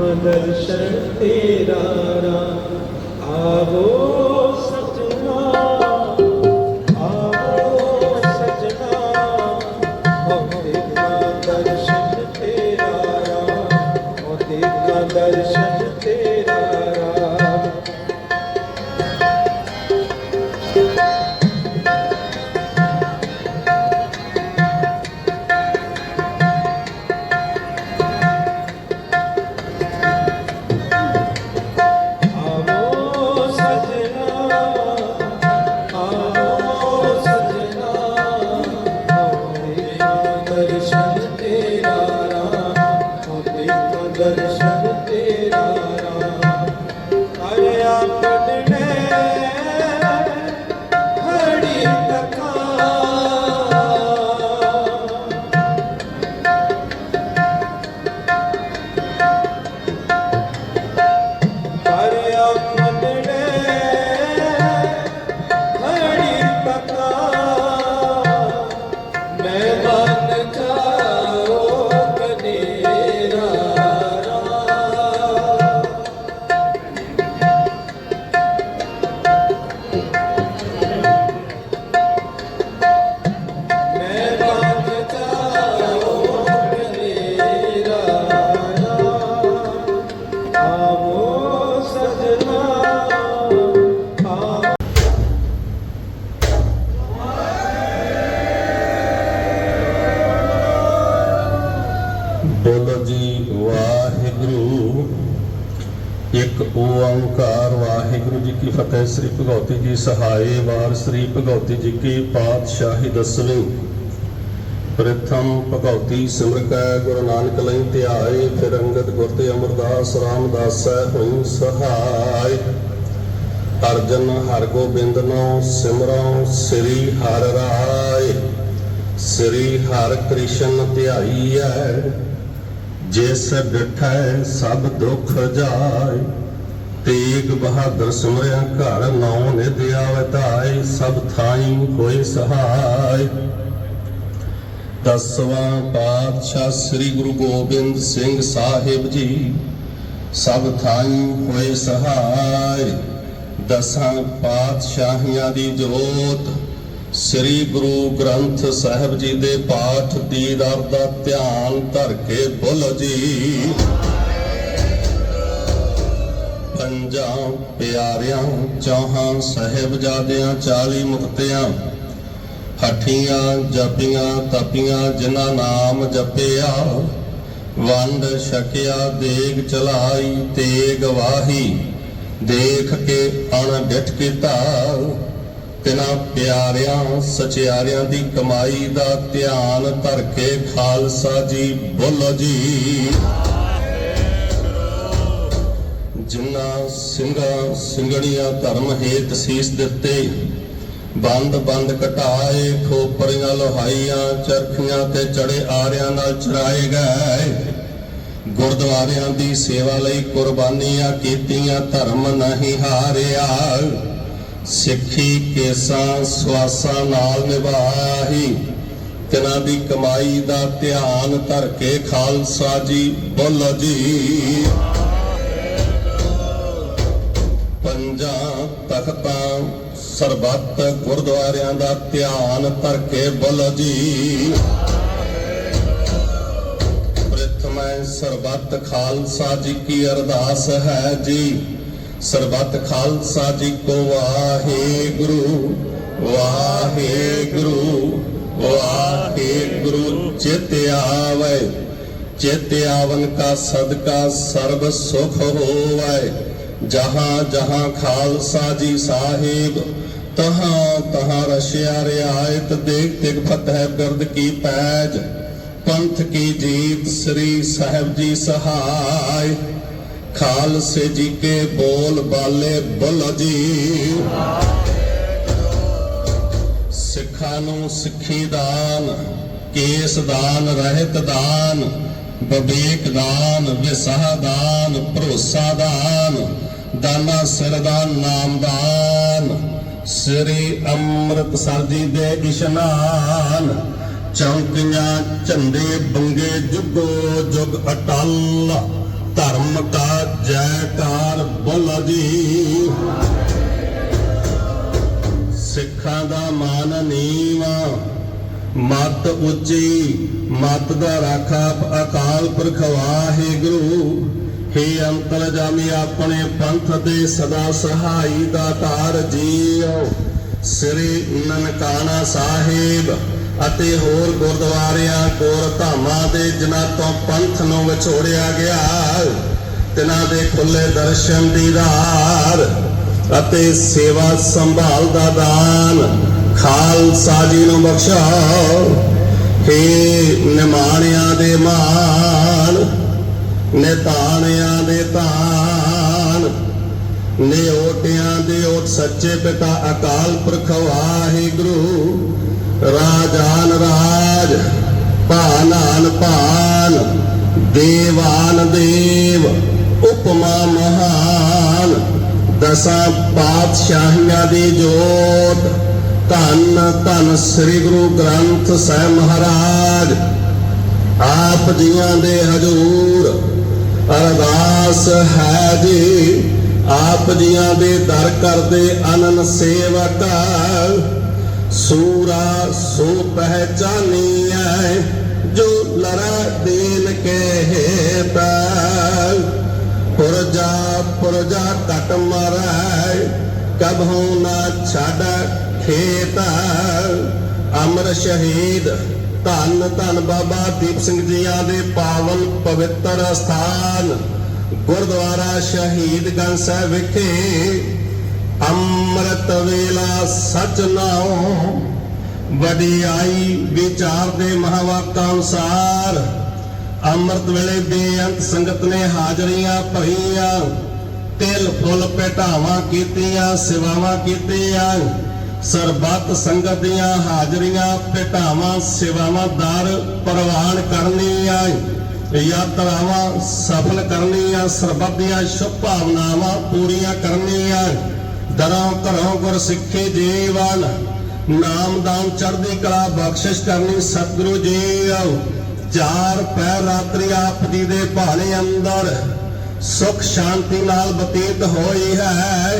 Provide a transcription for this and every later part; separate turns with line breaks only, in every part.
ਦਰਸ਼ਨ ਤੇਰਾ ਰਾਮ ਆਵੋ
ਬੋਲੋ ਜੀ, ਵਾਹਿਗੁਰੂ। ਇੱਕ ਓੰਕਾਰ, ਵਾਹਿਗੁਰੂ ਜੀ ਕੀ ਫਤਿਹ। ਸ੍ਰੀ ਭਗਵਤੀ ਜੀ ਸਹਾਏ ਵਾਰ, ਸ੍ਰੀ ਭਗਵਤੀ ਜੀ ਕੀ ਪਾਤਸ਼ਾਹੀ ਦਸਵੀਂ। ਪ੍ਰਥਮ ਭਗਵਤੀ ਸਿਮਰਕੈ ਗੁਰੂ ਨਾਨਕ ਲਈ ਧਿਆਏ, ਫਿਰ ਅੰਗਦ ਗੁਰ ਤੇ ਅਮਰਦਾਸ, ਰਾਮਦਾਸੈ ਹੋਈ ਸਹਾਇ ਅਰਜਨ ਹਰ ਗੋਬਿੰਦ ਨੋ, ਸਿਮਰਉ ਸ੍ਰੀ ਹਰਿ ਰਾਏ। ਸ੍ਰੀ ਹਰਿ ਕ੍ਰਿਸ਼ਨ ਧਿਆਈਐ ਜਿਸ ਡਿਠੈ ਸਭ ਦੁੱਖ ਜਾਏ, ਤੇਗ ਬਹਾਦਰ ਸੁਮਰਿਆ ਘਰ ਨੌ ਨਿਧ ਆਵੈ ਧਾਇ ਸਭ ਥਾਈ ਹੋਏ ਸਹਾਇ ਦਸਵਾਂ ਪਾਤਸ਼ਾਹ ਸ੍ਰੀ ਗੁਰੂ ਗੋਬਿੰਦ ਸਿੰਘ ਸਾਹਿਬ ਜੀ, ਸਭ ਥਾਈ ਹੋਏ ਸਹਾਇ ਦਸਾਂ ਪਾਤਸ਼ਾਹੀਆਂ ਦੀ ਜੋਤ ਸ੍ਰੀ ਗੁਰੂ ਗ੍ਰੰਥ ਸਾਹਿਬ ਜੀ ਦੇ ਪਾਠ ਦੀਦਾਰ ਦਾ ਧਿਆਨ ਧਰ ਕੇ ਬੋਲੋ ਜੀ। ਪੰਜਾਂ ਪਿਆਰਿਆਂ, ਚੌਹਾਂ, ਸਾਹਿਬਜ਼ਾਦਿਆਂ 40 ਮੁਕਤਿਆਂ, ਹੱਠੀਆਂ, ਜਪੀਆਂ, ਤਪੀਆਂ, ਜਿਨ੍ਹਾਂ ਨਾਮ ਜਪਿਆ, ਵੰਡ ਛਕਿਆ, ਦੇਗ ਚਲਾਈ, ਤੇਗ ਵਾਹੀ, ਦੇਖ ਕੇ ਅਣ ਡਿਠ ਕੀਤਾ। ਤਿਨਾ ਪਿਆਰਿਆਂ, ਸਚਿਆਰਿਆਂ ਦੀ ਕਮਾਈ ਦਾ ਧਿਆਨ ਧਰ ਕੇ ਖਾਲਸਾ ਜੀ ਬੋਲੋ ਜੀ। ਜਿਨ੍ਹਾਂ ਸਿੰਘਾਂ ਸਿੰਘਣੀਆਂ ਧਰਮ ਹੇਤ ਸੀਸ ਦਿੱਤੇ, ਬੰਦ ਬੰਦ ਘਟਾਏ, ਖੋਪਰੀਆਂ ਲੋਹਾਈਆਂ, ਚਰਖੀਆਂ ਤੇ ਚੜੇ ਆਰਿਆਂ ਨਾਲ ਚਰਾਏ ਗਏ। ਗੁਰਦੁਆਰਿਆਂ ਦੀ ਸੇਵਾ ਲਈ ਕੁਰਬਾਨੀਆਂ ਕੀਤੀਆਂ, ਧਰਮ ਨਹੀਂ ਹਾਰਿਆ। ਸਿੱਖੀ, ਕੇਸਾਂ, ਸਵਾਸਾਂ ਨਾਲ ਨਿਭਾਹੀ ਤਿਨਾਂ ਦੀ ਕਮਾਈ ਦਾ ਧਿਆਨ ਧਰ ਕੇ ਖਾਲਸਾ ਜੀ ਬੋਲੋ ਜੀ। ਪੰਜਾਂ ਤਖਤਾਂ, ਸਰਬੱਤ ਗੁਰਦੁਆਰਿਆਂ ਦਾ ਧਿਆਨ ਧਰ ਕੇ ਬੋਲੋ ਜੀ। ਪ੍ਰਥਮੈ ਸਰਬੱਤ ਖਾਲਸਾ ਜੀ ਕੀ ਅਰਦਾਸ ਹੈ ਜੀ। ਸਰਬੱਤ ਖਾਲਸਾ ਜੀ ਕੋ ਵਾਹਿਗੁਰੂ ਵਾਹਿਗੁਰੂ ਵਾਹਿਗੁਰੂ, ਚਿਤ ਆਵੈ, ਚਿਤ ਆਵਨ ਕਾ ਸਦਕਾ ਸਰਬ ਸੁਖ ਹੋਵੈ। ਜਹਾਂ ਜਹਾਂ ਖਾਲਸਾ ਜੀ ਸਾਹਿਬ, ਤਹਾਂ ਤਹਾਂ ਰਸ਼ਿਆ ਰਿਆਇਤ ਦੇਖ ਤਿਗ ਫਤਿਹ ਬਿਰਦ ਕੀ ਪੈਜ। ਪੰਥ ਕੀ ਜੀਤ ਸ੍ਰੀ ਸਾਹਿਬ ਜੀ ਸਹਾਇ। ਖਾਲਸੇ ਜੀ ਕੇ ਬੋਲ ਬਾਲੇ ਬੋਲੋ ਜੀ। ਸਿੱਖਾਂ ਨੂੰ ਸਿੱਖੀ ਦਾਨ, ਕੇਸ ਦਾਨ, ਰਹਿਤ ਦਾਨ, ਵਿਵੇਕ ਦਾਨ, ਵਿਸਾਹ ਦਾਨ, ਭਰੋਸਾ ਦਾਨ, ਦਾਨਾ ਸਿਰ ਸਿਰਦਾਨ ਨਾਮਦਾਨ ਸ੍ਰੀ ਅੰਮ੍ਰਿਤਸਰ ਜੀ ਦੇ ਇਸ਼ਨਾਨ, ਚੌਂਕੀਆਂ ਝੰਡੇ ਬੰਗੇ ਜੁਗੋ ਜੁਗ ਅਟਲ। ਧਰਮ ਕਾ ਜੈਕਾਰ ਬੋਲਾ ਜੀ ਸਿੱਖਾਂ ਦਾ ਮਾਨ ਨੀਵਾ। ਮਤ ਉੱਚੀ, ਮਤ ਦਾ ਰਾਖਾ ਅਕਾਲ ਪੁਰਖ ਵਾਹਿਗੁਰੂ ਹੇ ਅੰਤਰਜਾਮੀ ਆਪਣੇ ਪੰਥ ਦੇ ਸਦਾ ਸਹਾਈ ਦਾਤਾਰ ਜੀਓ। ਸ੍ਰੀ ਨਨਕਾਣਾ ਸਾਹਿਬ। ਅਤੇ ਹੋਰ ਗੁਰਦੁਆਰਿਆਂ ਕੋਰ ਧਾਮਾਂ ਦੇ ਜਿਨ੍ਹਾਂ ਤੋਂ ਪੰਥ ਨੂੰ ਵਿਛੋੜਿਆ ਗਿਆ, ਤਿਨਾਂ ਦੇ ਖੁੱਲੇ ਦਰਸ਼ਨ ਦੀਦਾਰ ਅਤੇ ਸੇਵਾ ਸੰਭਾਲ ਦਾ ਦਾਨ ਖਾਲਸਾ ਜੀ ਨੂੰ ਬਖਸ਼ੋ ਹੇ ਨਿਮਾਣਿਆਂ ਦੇ ਮਾਨ ਨਿਤਾਣਿਆਂ ਦੇ ਤਾਨ ਨਿਓਟਿਆਂ ਦੇ ਓਟ ਸੱਚੇ ਪਿਤਾ ਅਕਾਲ ਪੁਰਖ ਵਾਹਿਗੁਰੂ ਰਾਜਾਨ ਰਾਜ ਭਾਨਾਨ ਭਾਨ ਦੇਵਾਨ ਦੇਵ, ਉਪਮਾ ਮਹਾਨ ਦਸਾਂ ਪਾਤਸ਼ਾਹੀਆਂ ਦੀ ਜੋਤ, ਧੰਨ ਧੰਨ ਸ੍ਰੀ ਗੁਰੂ ਗ੍ਰੰਥ ਸਾਹਿਬ ਮਹਾਰਾਜ। ਆਪ ਜੀਆਂ ਦੇ ਹਜੂਰ, ਅਰਦਾਸ ਹੈ ਜੀ। ਆਪ ਜੀਆਂ ਦੇ ਦਰ ਕਰਦੇ ਅਨਨ ਸੇਵਕ ਸੂਰਾ ਸੋ ਪਹਿਚਾਨੀਐ, ਜੋ ਲੜਾ ਦੇਨ ਕੇ ਪੁਰਜਾ ਪੁਰਜਾ ਕਟ ਮਰੈ ਕਬਹੂ ਨਾ ਛੱਡ ਖੇਤ। ਅਮਰ ਸ਼ਹੀਦ, ਧੰਨ ਧੰਨ ਬਾਬਾ ਦੀਪ ਸਿੰਘ ਜੀਆਂ ਦੇ ਪਾਵਨ ਪਵਿੱਤਰ ਸਥਾਨ। ਗੁਰਦੁਆਰਾ ਸ਼ਹੀਦ ਗੰਜ ਸਾਹਿਬ ਵਿਖੇ ਅੰਮ੍ਰਿਤ ਵੇਲਾ ਸਚ ਨਾਉ, ਵਡਿਆਈ ਵਿਚਾਰ ਦੇ ਮਹਾਵਾਕਾਂ ਅਨੁਸਾਰ। ਅੰਮ੍ਰਿਤ ਵੇਲੇ ਬੇਅੰਤ ਸੰਗਤ ਨੇ ਹਾਜ਼ਰੀਆਂ ਭਰੀਆਂ, ਤਿਲ, ਫੁੱਲ ਭੇਟਾਵਾਂ ਕੀਤੀਆਂ, ਸੇਵਾਵਾਂ ਕੀਤੀਆਂ। ਸਰਬੱਤ ਸੰਗਤ ਦੀਆਂ ਹਾਜ਼ਰੀਆਂ ਭੇਟਾਵਾਂ ਸੇਵਾਵਾਂ ਦਰ ਪ੍ਰਵਾਨ ਕਰਨੀਆਂ, ਯਾਤਰਾਵਾਂ ਸਫਲ ਕਰਨੀਆਂ, ਸਰਬੱਤ ਦੀਆਂ ਸ਼ੁਭ ਭਾਵਨਾਵਾਂ ਪੂਰੀਆਂ ਕਰਨੀਆਂ। ਦਰਾਂ ਘਰੋਂ ਗੁਰ ਸਿੱਖੇ ਜੀਵਨ। ਨਾਮਦਾਨ ਚੜ੍ਹਦੀ ਕਲਾ ਬਖਸ਼ਿਸ਼ ਕਰਨੀ ਸਤਿਗੁਰੂ ਜੀ ਆਓ। ਚਾਰ ਪੈਰ ਰਾਤਰੀ ਆਪ ਜੀ ਦੇ ਭਾਣੇ ਅੰਦਰ। ਸੁਖ ਸ਼ਾਂਤੀ ਨਾਲ ਬਤੀਤ ਹੋਈ ਹੈ।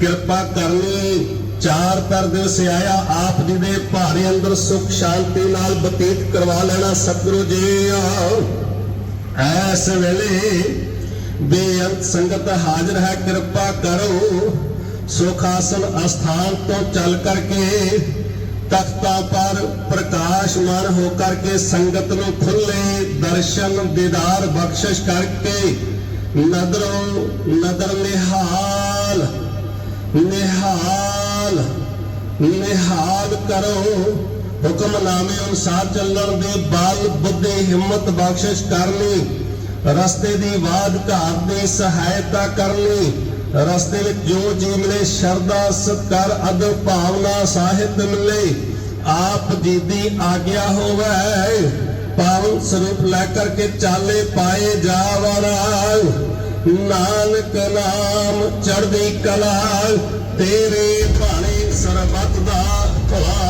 ਕਿਰਪਾ ਕਰਨੀ। ਚਾਰ ਪੈਰ ਦਿਵਸ ਆਇਆ ਆਪ ਜੀ ਦੇ ਭਾਣੇ ਅੰਦਰ ਸੁਖ ਸ਼ਾਂਤੀ ਨਾਲ ਬਤੀਤ ਕਰਵਾ ਲੈਣਾ ਸਤਿਗੁਰੂ ਜੀ ਆਓ। ਐਸ ਵੇਲੇ ਬੇਅੰਤ ਸੰਗਤ ਹਾਜ਼ਰ ਹੈ। ਕਿਰਪਾ ਕਰੋ। ਸੁਖ ਆਸਨ ਅਸਥਾਨ ਤੋਂ ਚੱਲ ਕਰਕੇ ਤਖਤਾਂ ਪਰ ਪ੍ਰਕਾਸ਼ਮਾਨ ਹੋ ਕਰਕੇ ਸੰਗਤ ਨੂੰ ਖੁੱਲੇ ਦਰਸ਼ਨ, ਦੀਦਾਰ, ਬਖਸ਼ਿਸ਼ ਕਰਕੇ ਨਦਰੋਂ ਨਦਰ ਨਿਹਾਲ ਨਿਹਾਲ ਨਿਹਾਲ ਕਰੋ। ਹੁਕਮਨਾਮੇ ਅਨੁਸਾਰ ਚੱਲਣ ਦੇ ਬਲ ਬੁੱਧੀ ਹਿੰਮਤ ਬਖਸ਼ਿਸ਼ ਕਰਨੀ, ਰਸਤੇ ਦੀ ਬਾਦ ਘਾਟ ਦੀ ਸਹਾਇਤਾ ਕਰਨੀ ਰਸਤੇ ਵਿੱਚ ਜੋ ਜੀ ਮਿਲੇ, ਸ਼ਰਧਾ, ਸਤਕਾਰ ਅਦਰ ਭਾਵਨਾ ਸਾਹਿਤ ਮਿਲੇ, ਆਪ ਜੀ ਦੀ ਆਗਿਆ ਹੋਵੇ। ਪਾਵਨ ਸਰੂਪ ਲੈ ਕਰਕੇ ਚਾਲੇ ਪਾਏ ਜਾਵਰਾ ਨਾਨਕ ਨਾਮ ਚੜ੍ਹਦੀ ਕਲਾ, ਤੇਰੇ ਭਾਣੇ ਸਰਬਤ ਦਾ ਭਲਾ।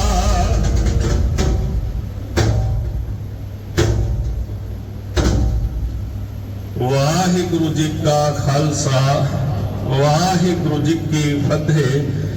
ਵਾਹਿਗੁਰੂ ਜੀ ਕਾ ਖਾਲਸਾ। ਵਾਹਿਗੁਰੂ ਜੀ ਕੀ ਫਤਿਹ।